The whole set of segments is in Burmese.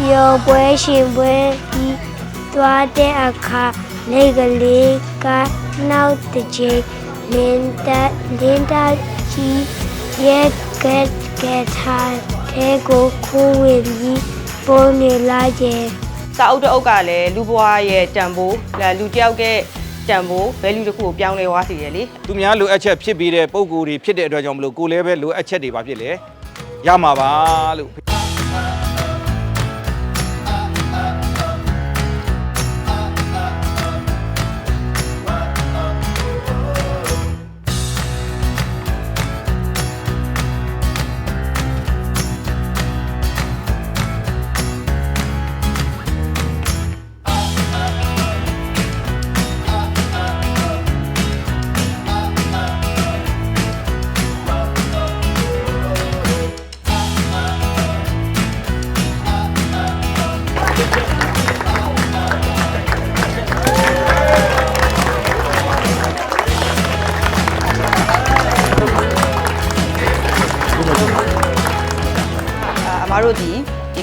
ပျော်ပွဲရှင်ပွဲပြီးသွားတဲ့အခါလေကလေးကနောက်တစ်ချိန်လင်းတာလင်းတာကြီးရဲ့ကက်ကက်ထားတဲ့ကိုခိုးဝင်ပြီးပေါ်နေလာကျဲစာအုပ်တစ်အုပ်ကလည်းလူဘွားရဲ့တန်ဖိုးလူတစ်ယောက်ရဲ့တန်ဖိုး value တစ်ခုကိုပြောင်းလဲသွားစေတယ်လေသူများလိုအပ်ချက်ဖြစ်ပြီးတဲ့ပုံကိုယ်တွေဖြစ်တဲ့အတွက်ကြောင့်မလို့ကိုယ်လည်းပဲလိုအပ်ချက်တွေပါဖြစ်လေရမှာပါလို့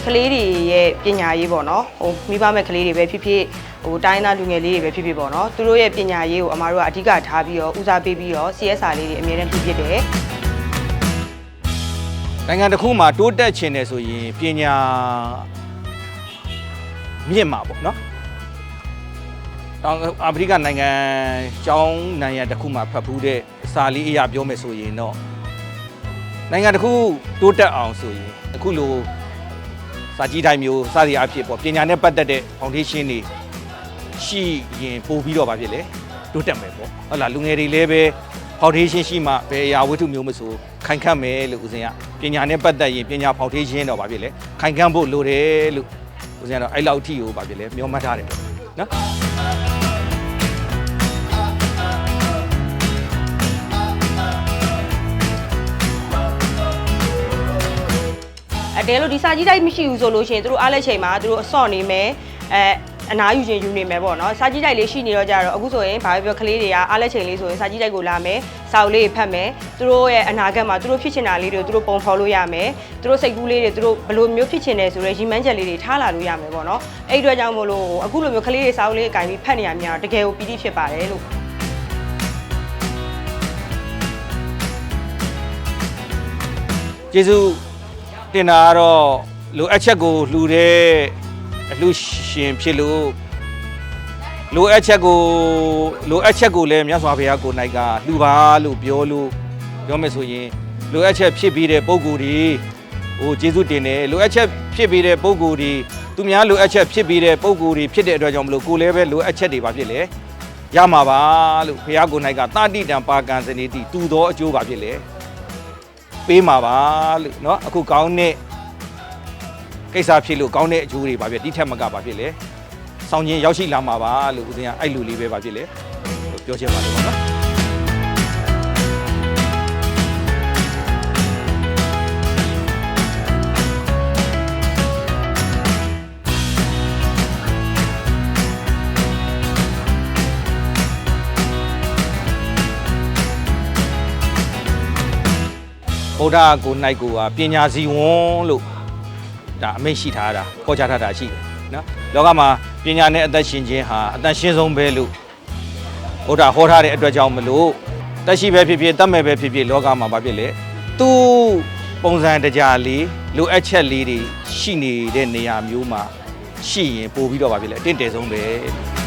ကလေးတွေရဲ့ပညာရေးပေါ့နော်ဟိုမိဘမဲ့ကလေးတွေပဲဖြစ်ဖြစ်ဟိုတိုင်းသားလူငယ်လေးတွေပဲဖြစ်ဖြစ်ပေါ့နော်သူတို့ရဲ့ပညာရေးကိုအမားတို့ကအဓိကထားပြီးတော့ဦးစားပေးပြီးတော့ CSR လေးတွေအမြဲတမ်းပြုဖြစ်တယ်နိုင်ငံတစ်ခုမှာတိုးတက်ခြင်းတယ်ဆိုရင်ပညာမြင့်မှာပေါ့နော်တောင်အာဖရိကနိုင်ငံကျောင်းနိုင်ငံတစ်ခုမှာဖတ်ဖူးတဲ့စာလေးအရာပြောမယ်ဆိုရင်တော့နိုင်ငံတစ်ခုတိုးတက်အောင်ဆိုရင်အခုလို စာကြည့်တိုင်းမျိုးစသည်အဖြစ်ပေါ့ပညာနဲ့ပတ်သက်တဲ့ foundation တွေရှိရင်ပို့ပြီးတော့ဗာဖြစ်လေတိုးတက်မယ်ပေါ့ဟုတ်လားလူငယ်တွေလည်းပဲ foundation ရှိမှဘယ်အရာဝတ္ထုမျိုးမဆိုခိုင်ခန့်မယ်လို့ဦးဇင်းကပညာနဲ့ပတ်သက်ရင်ပညာ foundation တော့ဗာဖြစ်လေခိုင်ခန့်ဖို့လိုတယ်လို့ဦးဇင်းကတော့အဲ့လောက်အထိကိုဗာဖြစ်လေမျှော်မှတ်ထားတယ်နော် အတဲလို့ဒီစာကြီးတိုက်မရှိဘူးဆိုလို့ရှိရင်သူတို့အားလက်ချိန်မှာသူတို့အစော့နေမယ်အဲအနားယူခြင်းယူနေမယ်ပေါ့နော်စာကြီးတိုက်လေးရှိနေတော့ကြတော့အခုဆိုရင်ဘာပဲပြောကလေးတွေကအားလက်ချိန်လေးဆိုရင်စာကြီးတိုက်ကိုလာမယ်စာအုပ်လေးတွေဖတ်မယ်သူတို့ရဲ့အနာဂတ်မှာသူတို့ဖြစ်ချင်တာလေးတွေကိုသူတို့ပုံဖော်လို့ရမယ်သူတို့စိတ်ကူးလေးတွေသူတို့ဘယ်လိုမျိုးဖြစ်ချင်တယ်ဆိုတော့ရီမန်းချက်လေးတွေထားလာလို့ရမယ်ပေါ့နော်အဲ့ဒီအတွက်ကြောင့်မို့လို့အခုလိုမျိုးကလေးတွေစာအုပ်လေးအကင်ပြီးဖတ်နေရများတကယ်ကိုပီတိဖြစ်ပါတယ်လို့ကျေးဇူး တင်တာကတော့လိုအပ်ချက်ကိုလှူတဲ့အလှူရှင်ဖြစ်လို့လိုအပ်ချက်ကိုလိုအပ်ချက်ကိုလည်းမြတ်စွာဘုရားကိုနိုင်ကလှူပါလို့ပြောလို့ပြောမယ်ဆိုရင်လိုအပ်ချက်ဖြစ်ပြီးတဲ့ပုံကိုယ်ဒီဟိုကျေးဇူးတင်တယ်လိုအပ်ချက်ဖြစ်ပြီးတဲ့ပုံကိုယ်ဒီသူများလိုအပ်ချက်ဖြစ်ပြီးတဲ့ပုံကိုယ်ဒီဖြစ်တဲ့အတွက်ကြောင့်မလို့ကိုယ်လည်းပဲလိုအပ်ချက်တွေပါဖြစ်လေရမှာပါလို့ဘုရားကိုနိုင်ကတာတိတံပါကံစနေတိတူသောအကျိုးပါဖြစ်လေ ပေးမှာပါလို့เนาะအခုကောင်းတဲ့ကိစ္စဖြစ်လို့ကောင်းတဲ့အကျိုးတွေပါပြတိထက်မကပါဖြစ်လေဆောင်းချင်းရောက်ရှိလာမှာပါလို့ဦးဇင်းကအဲ့လူလေးပဲပါဖြစ်လေလို့ပြောချင်ပါတယ်ပေါ့နော် ဗုဒ္ဓကို၌ကိုကပညာစီဝန်လို့ဒါအမိန့်ရှိထားတာခေါ်ချထားတာရှိတယ်နော်လောကမှာပညာနဲ့အသက်ရှင်ခြင်းဟာအသက်ရှင်ဆုံးပဲလို့ဗုဒ္ဓဟောထားတဲ့အတွက်ကြောင့်မလို့တက်ရှိပဲဖြစ်ဖြစ်တတ်မဲ့ပဲဖြစ်ဖြစ်လောကမှာဘာဖြစ်လဲသူပုံစံတကြလေးလိုအပ်ချက်လေးတွေရှိနေတဲ့နေရာမျိုးမှာရှိရင်ပို့ပြီးတော့ဘာဖြစ်လဲအတင့်တယ်ဆုံးပဲလို့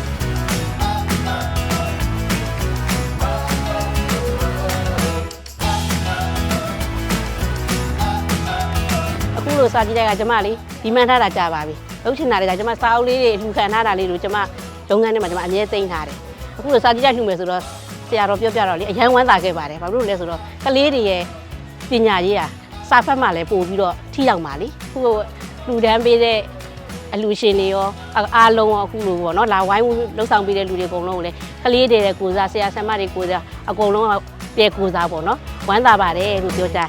လိုစာကြည့်တဲ့ကကျမလေးဒီမှန်ထားတာကြာပါပြီလုပ်ချင်တာတွေကကျမစာအုပ်လေးတွေလှူခံထားတာလေးတို့ကျမလုပ်ငန်းထဲမှာကျမအမြဲသိမ်းထားတယ်အခုလိုစာကြည့်တဲ့လှူမယ်ဆိုတော့ဆရာတော်ပြောပြတော့လေအရန်ဝမ်းသာခဲ့ပါတယ်ဘာလို့လဲဆိုတော့ကလေးတွေရဲ့ပညာရေးอ่ะစာဖတ်မှလည်းပို့ပြီးတော့ထိရောက်ပါလေအခုလှူဒန်းပေးတဲ့အလူရှင်တွေရောအားလုံးရောအခုလိုပေါ့နော်လာဝိုင်းလှုပ်ဆောင်ပေးတဲ့လူတွေအကုန်လုံးကိုလည်းကလေးတွေရဲ့ကိုစားဆရာဆရာမတွေကိုစားအကုန်လုံးပြေကိုစားပေါ့နော်ဝမ်းသာပါတယ်လို့ပြောကြ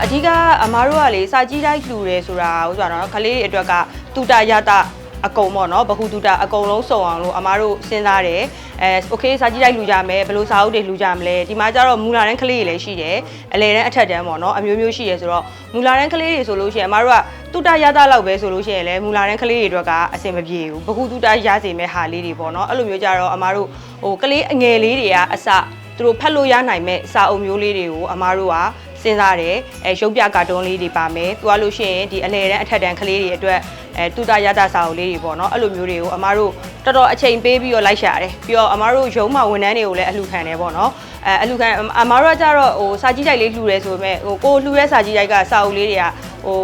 အဓိကအမားတို့ကလေစာကြီးတိုက်လူတယ်ဆိုတာဟိုဆိုတာနော်ကလေးတွေအတွက်ကတူတာရတာအကုန်ပေါ့နော်ဘဟုတုတအကုန်လုံးစုံအောင်လို့အမားတို့စဉ်းစားတယ်အဲ okay စာကြည့်လိုက်လူကြမယ်ဘယ်လိုစာအုပ်တွေလူကြမလဲဒီမှာကျတော့မူလာတန်းကလေးတွေလည်းရှိတယ်အလဲတန်းအထက်တန်းပေါ့နော်အမျိုးမျိုးရှိတယ်ဆိုတော့မူလာတန်းကလေးတွေဆိုလို့ရှိရင်အမားတို့ကတုတရတာလောက်ပဲဆိုလို့ရှိရင်လည်းမူလာတန်းကလေးတွေအတွက်ကအဆင်မပြေဘူးဘဟုတုတရစေမဲ့ဟာလေးတွေပေါ့နော်အဲ့လိုမျိုးကြတော့အမားတို့ဟိုကလေးအငယ်လေးတွေကအစသူတို့ဖတ်လို့ရနိုင်မဲ့စာအုပ်မျိုးလေးတွေကိုအမားတို့က စဉ်းစားတယ်အဲရုပ်ပြကာတွန်းလေးတွေပါမယ်ပြီးသွားလို့ရှိရင်ဒီအလဲတန်းအထက်တန်းကလေးတွေအတွက်အဲတူတာရတာစာအုပ်လေးတွေပေါ့နော်အဲ့လိုမျိုးတွေကိုအမားတို့တော်တော်အချိန်ပေးပြီးတော့လိုက်ရှာတယ်ပြီးတော့အမားတို့ရုံးမှာဝန်ထမ်းတွေကိုလည်းအလှခံတယ်ပေါ့နော်အဲအလှခံအမားတို့ကကြတော့ဟိုစာကြီးတိုက်လေးလှူတယ်ဆိုပေမဲ့ဟိုကိုလှူတဲ့စာကြီးတိုက်ကစာအုပ်လေးတွေကဟို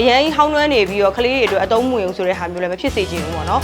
အရင်ဟောင်းနှွမ်းနေပြီးတော့ကလေးတွေအတွက်အသုံးမဝင်ဘူးဆိုတဲ့ဟာမျိုးလည်းမဖြစ်စေချင်ဘူးပေါ့နော်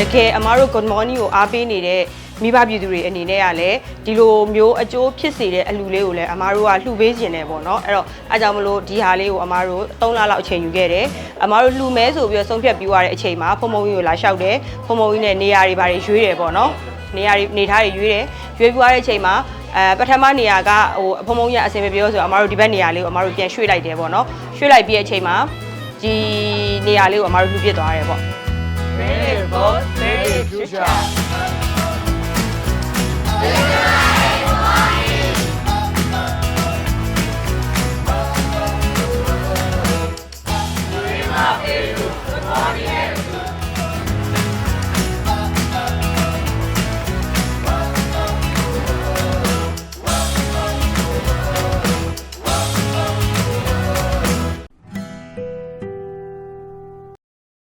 တကယ်အမားတို့ good morning ကိုအားပေးနေတဲ့မိဘပြည်သူတွေအနေနဲ့ကလည်းဒီလိုမျိုးအကျိုးဖြစ်စေတဲ့အလူလေးကိုလည်းအမားတို့ကလှူပေးခြင်းတယ်ပေါ့နော်အဲ့တော့အားကြောင့်မလို့ဒီဟာလေးကိုအမားတို့3လလောက်အချိန်ယူခဲ့တယ်အမားတို့လှူမဲဆိုပြီးတော့ဆုံးဖြတ်ပြီးသွားတဲ့အချိန်မှာဖုံဖုံကြီးကိုလာလျှောက်တယ်ဖုံဖုံကြီးနဲ့နေရာတွေဘာတွေရွေးတယ်ပေါ့နော်နေရာတွေနေထားတွေရွေးတယ်ရွေးပြီးသွားတဲ့အချိန်မှာအဲပထမနေရာကဟိုဖုံဖုံကြီးကအဆင်မပြေလို့ဆိုတော့အမားတို့ဒီဘက်နေရာလေးကိုအမားတို့ပြန်ရွှေ့လိုက်တယ်ပေါ့နော်ရွှေ့လိုက်ပြီးတဲ့အချိန်မှာဒီနေရာလေးကိုအမားတို့လှူပစ်သွားတယ်ပေါ့ Minute Boss Lady Chucha!